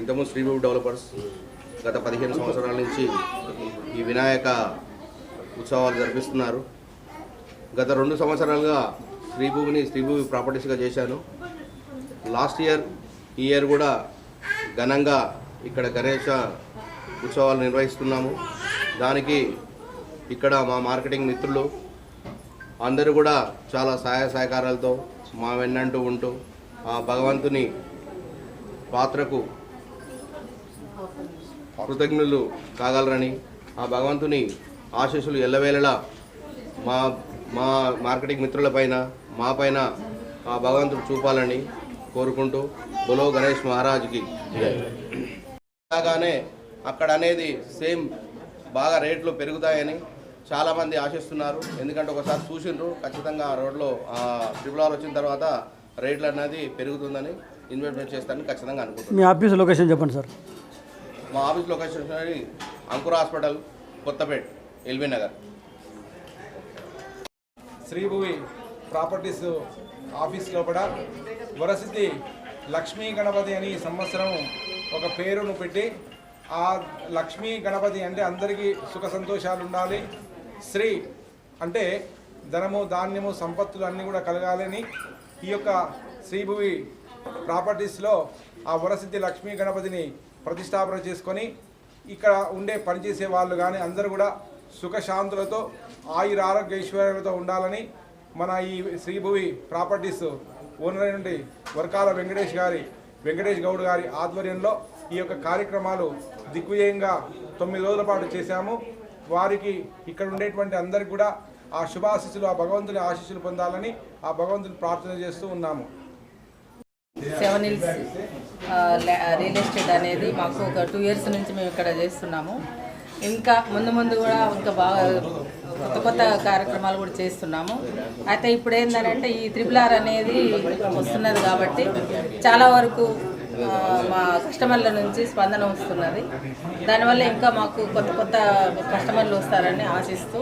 ఇంతకుముందు శ్రీభూమి డెవలపర్స్ గత పదిహేను సంవత్సరాల నుంచి ఈ వినాయక ఉత్సవాలు జరిపిస్తున్నారు. గత రెండు సంవత్సరాలుగా శ్రీభూమిని శ్రీభూమి ప్రాపర్టీస్గా చేశాను. లాస్ట్ ఇయర్ ఈ ఇయర్ కూడా ఘనంగా ఇక్కడ గణేష ఉత్సవాలు నిర్వహిస్తున్నాము. దానికి ఇక్కడ మా మార్కెటింగ్ మిత్రులు అందరూ కూడా చాలా సహాయ సహకారాలతో మా వెన్నంటూ ఉంటూ ఆ భగవంతుని పాత్రకు కృతజ్ఞులు కాగలరని ఆ భగవంతుని ఆశీస్సులు ఎల్లవేళలా మా మా మార్కెటింగ్ మిత్రులపైన మా పైన ఆ భగవంతుడు చూపాలని కోరుకుంటూ బొలో గణేష్ మహారాజ్కి అలాగానే అక్కడ అనేది సేమ్ బాగా రేట్లు పెరుగుతాయని చాలామంది ఆశిస్తున్నారు. ఎందుకంటే ఒకసారి చూసిండ్రు ఖచ్చితంగా ఆ రోడ్లో ట్రిపుల్ ఆర్ వచ్చిన తర్వాత రేట్లు అనేది పెరుగుతుందని ఇన్వెస్ట్మెంట్ చేస్తారని ఖచ్చితంగా అనుకుంటున్నాను మీ ఆఫీస్ లొకేషన్ చెప్పండి సార్. మా office location Ankura hospital Kothapet LB Nagar. Sribhuvi properties office లోపల వరసిద్ధి లక్ష్మీ గణపతి అని సంవత్సరం ఒక పేరును పెట్టి ఆ లక్ష్మీ గణపతి అంటే అందరికీ సుఖ సంతోషాలు ఉండాలి. శ్రీ అంటే ధనము ధాన్యము సంపత్తులు అన్నీ కూడా కలగాలని ఈ యొక్క శ్రీభువి ప్రాపర్టీస్లో ఆ వరసిద్ధి లక్ష్మీ గణపతిని ప్రతిష్టాపన చేసుకొని ఇక్కడ ఉండే పనిచేసే వాళ్ళు కానీ అందరూ కూడా సుఖశాంతులతో ఆయుర ఆరోగ్య ఐశ్వర్యాలతో ఉండాలని మన ఈ శ్రీభువి ప్రాపర్టీస్ ఓనర్ నుండి వర్కాల వెంకటేష్ గారి వెంకటేష్ గౌడ్ గారి ఆధ్వర్యంలో ఈ యొక్క కార్యక్రమాలు దిగ్విజయంగా తొమ్మిది రోజుల పాటు చేశాము. వారికి ఇక్కడ ఉండేటువంటి అందరికి కూడా ఆ శుభాశిస్సులు ఆ భగవంతుని ఆశీస్సులు పొందాలని ఆ భగవంతుని ప్రార్థన చేస్తూ ఉన్నాము. సెవెన్ హిల్స్ రియల్ ఎస్టేట్ అనేది మాకు ఒక టూ ఇయర్స్ నుంచి మేము ఇక్కడ చేస్తున్నాము. ఇంకా ముందు ముందు కూడా ఇంకా బాగా కొత్త కొత్త కార్యక్రమాలు కూడా చేస్తున్నాము. అయితే ఇప్పుడు ఏంటంటే ఈ త్రిపుల్ ఆర్ అనేది వస్తున్నది కాబట్టి చాలా వరకు మా కస్టమర్ల నుంచి స్పందన వస్తున్నది. దానివల్ల ఇంకా మాకు కొత్త కొత్త కస్టమర్లు వస్తారని ఆశిస్తూ